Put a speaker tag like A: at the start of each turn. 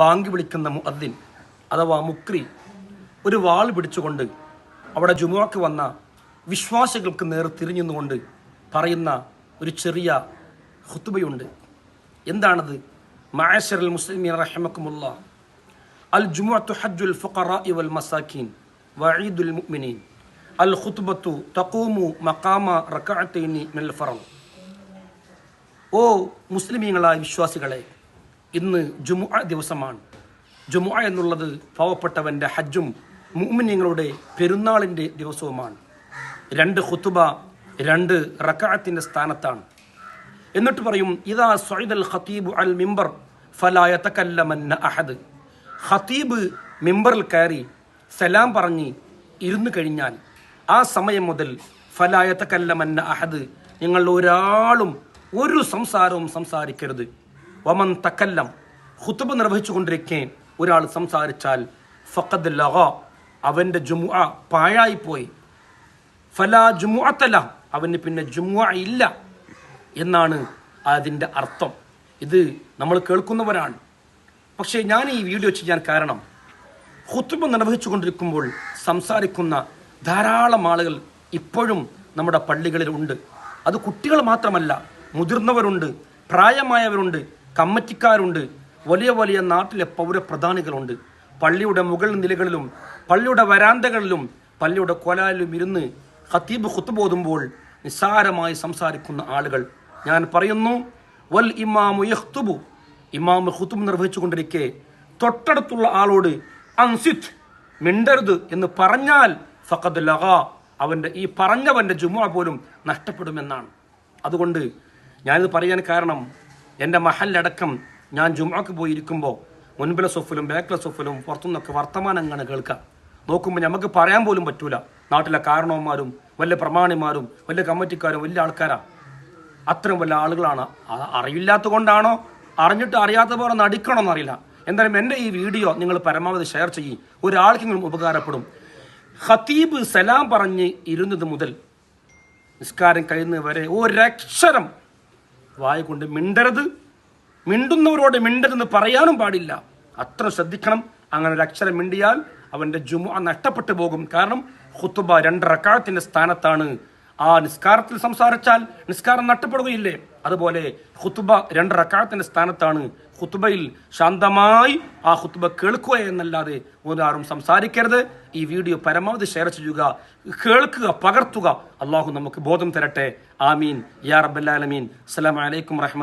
A: Bank വിളിക്കുന്ന മുഅദ്ദിൻ അഥവാ മുക്രി ഒരു വാൾ പിടിച്ചുകൊണ്ട് അവിടെ ജുമുഅക്ക് വന്ന വിശ്വാസികൾക്ക് നേർ തിരിഞ്ഞുകൊണ്ട് പറയുന്ന ഒരു ചെറിയ ഹുത്തുബയുണ്ട് എന്താണത്? മഅശറൽ മുസ്ലിമീൻ റഹമക്കുമുള്ള. അൽ ജുമുഅത്തു ഹജ്ജുൽ ഫുഖറാഇ വൽ മസാഖീൻ വഈദുൽ മുഅ്മിനീൻ. അൽ ഖുത്ബത്തു തഖൂമു മഖാമ റകഅതൈനി മിൽ ഫർദ് ഓ മുസ്ലിമീങ്ങളായ വിശ്വാസികളെ ഇന്ന് ജുമുഅ ദിവസമാണ്. ജുമുഅ എന്നുള്ളത് പാവപ്പെട്ടവന്റെ ഹജ്ജും മുഅ്മിനീങ്ങളുടെ പെരുന്നാളിന്റെ ദിവസവുമാണ്. രണ്ട് ഖുത്തുബ രണ്ട് റക്കാഅത്തിന്റെ സ്ഥാനത്താണ്. എന്നിട്ട് പറയും ഇതാ സൊയ്ദൽ ഖത്തീബ് അൽ മിമ്പർ ഫലായ അഹദ്. ഖത്തീബ് മിമ്പറിൽ കയറി സലാം പറഞ്ഞ് ഇരുന്നു കഴിഞ്ഞാൽ ആ സമയം മുതൽ ഫലായ തക്കല്ലമന്ന അഹദ് നിങ്ങൾ ഒരാളും ഒരു സംസാരവും സംസാരിക്കരുത്. വമൻ തക്കല്ലം ഖുത്തുബ നിർവഹിച്ചുകൊണ്ടിരിക്കെ ഒരാൾ സംസാരിച്ചാൽ ഫഖദ് ലഗ. അവന്റെ ജുമുഅ പാഴായിപ്പോയി. ഫലാ ജുമുഅത്തല അവന് പിന്നെ ജുമുഅ ഇല്ല എന്നാണ് അതിന്റെ അർത്ഥം. ഇത് നമ്മൾ കേൾക്കുന്നവരാണ്. പക്ഷേ ഞാൻ ഈ വീഡിയോ ചെയ്യാൻ കാരണം ഹുത്തുബ നിർവഹിച്ചുകൊണ്ടിരിക്കുമ്പോൾ സംസാരിക്കുന്ന ധാരാളം ആളുകൾ ഇപ്പോഴും നമ്മുടെ പള്ളികളിലുണ്ട് അത് കുട്ടികൾ മാത്രമല്ല മുതിർന്നവരുണ്ട് പ്രായമായവരുണ്ട്. കമ്മറ്റിക്കാരുണ്ട്. വലിയ വലിയ നാട്ടിലെ പൗരപ്രധാനികളുണ്ട്. പള്ളിയുടെ മുകൾ നിലകളിലും പള്ളിയുടെ വരാന്തകളിലും പള്ളിയുടെ കൊലാലിലും ഇരുന്ന് ഖത്തീബ് ഖുത്തുബോതുമ്പോൾ നിസ്സാരമായി സംസാരിക്കുന്ന ആളുകൾ. ഞാൻ പറയുന്നു വൽ ഇമാമു യഖ്തുബു. ഇമാം ഹുത്തുബ് നിർവഹിച്ചുകൊണ്ടിരിക്കെ തൊട്ടടുത്തുള്ള ആളോട് അൻസിത് മിണ്ടരുത് എന്ന് പറഞ്ഞാൽ ഫഖദ് ലഗ. അവന്റെ ഈ പറഞ്ഞവന്റെ ജുമുഅ പോലും നഷ്ടപ്പെടുമെന്നാണ്. അതുകൊണ്ട് ഞാനിത് പറയാൻ കാരണം എന്റെ മഹലടക്കം ഞാൻ ജുമുഅക്ക് പോയിരിക്കുമ്പോൾ മുൻപിലെ സൊഫിലും ബാക്കിലെ സൊഫിലും പുറത്തുനിന്നൊക്കെ വർത്തമാനങ്ങളാണ് കേൾക്കാം നോക്കുമ്പോൾ നമുക്ക് പറയാൻ പോലും പറ്റൂല. നാട്ടിലെ കാരണവന്മാരും വലിയ പ്രമാണിമാരും വലിയ കമ്മിറ്റിക്കാരും വലിയ ആൾക്കാരാ. അത്രയും വലിയ ആളുകളാണ്. അറിയില്ലാത്ത കൊണ്ടാണോ അറിഞ്ഞിട്ട് അറിയാത്ത പോലെ നടിക്കണമെന്ന് അറിയില്ല. എന്തായാലും എന്റെ ഈ വീഡിയോ നിങ്ങൾ പരമാവധി ഷെയർ ചെയ്യും. ഒരാൾക്കെങ്കിലും ഉപകാരപ്പെടും. ഖത്തീബ് സലാം പറഞ്ഞ് ഇരുന്നത് മുതൽ നിസ്കാരം കഴിയുന്നത് വരെ ഒരക്ഷരം വായ കൊണ്ട് മിണ്ടരുത്. മിണ്ടുന്നവരോട് മിണ്ടരുതെന്ന് പറയാനും പാടില്ല. അത്ര ശ്രദ്ധിക്കണം. അങ്ങനെ ഒരു അക്ഷരം മിണ്ടിയാൽ അവന്റെ ജുമ നഷ്ടപ്പെട്ടു പോകും. കാരണം ഹുത്തുബ രണ്ട് റക്കാഴത്തിന്റെ സ്ഥാനത്താണ്. ആ നിസ്കാരത്തിൽ സംസാരിച്ചാൽ നിസ്കാരം നഷ്ടപ്പെടുകയില്ലേ? അതുപോലെ ഹുത്തുബ രണ്ട് റക്കാഴത്തിന്റെ സ്ഥാനത്താണ് ഹുത്തുബയിൽ ശാന്തമായി ആ ഹുത്തുബ കേൾക്കുക എന്നല്ലാതെ ഒരാളും സംസാരിക്കരുത്. ഈ വീഡിയോ പരമാവധി ഷെയർ ചെയ്യുക കേൾക്കുക പകർത്തുക. അള്ളാഹു നമുക്ക് ബോധം തരട്ടെ. ആമീൻ. യാ റബ്ബല്ലാലമീൻ അസ്സലാമു അലൈക്കും റഹ്മത്ത്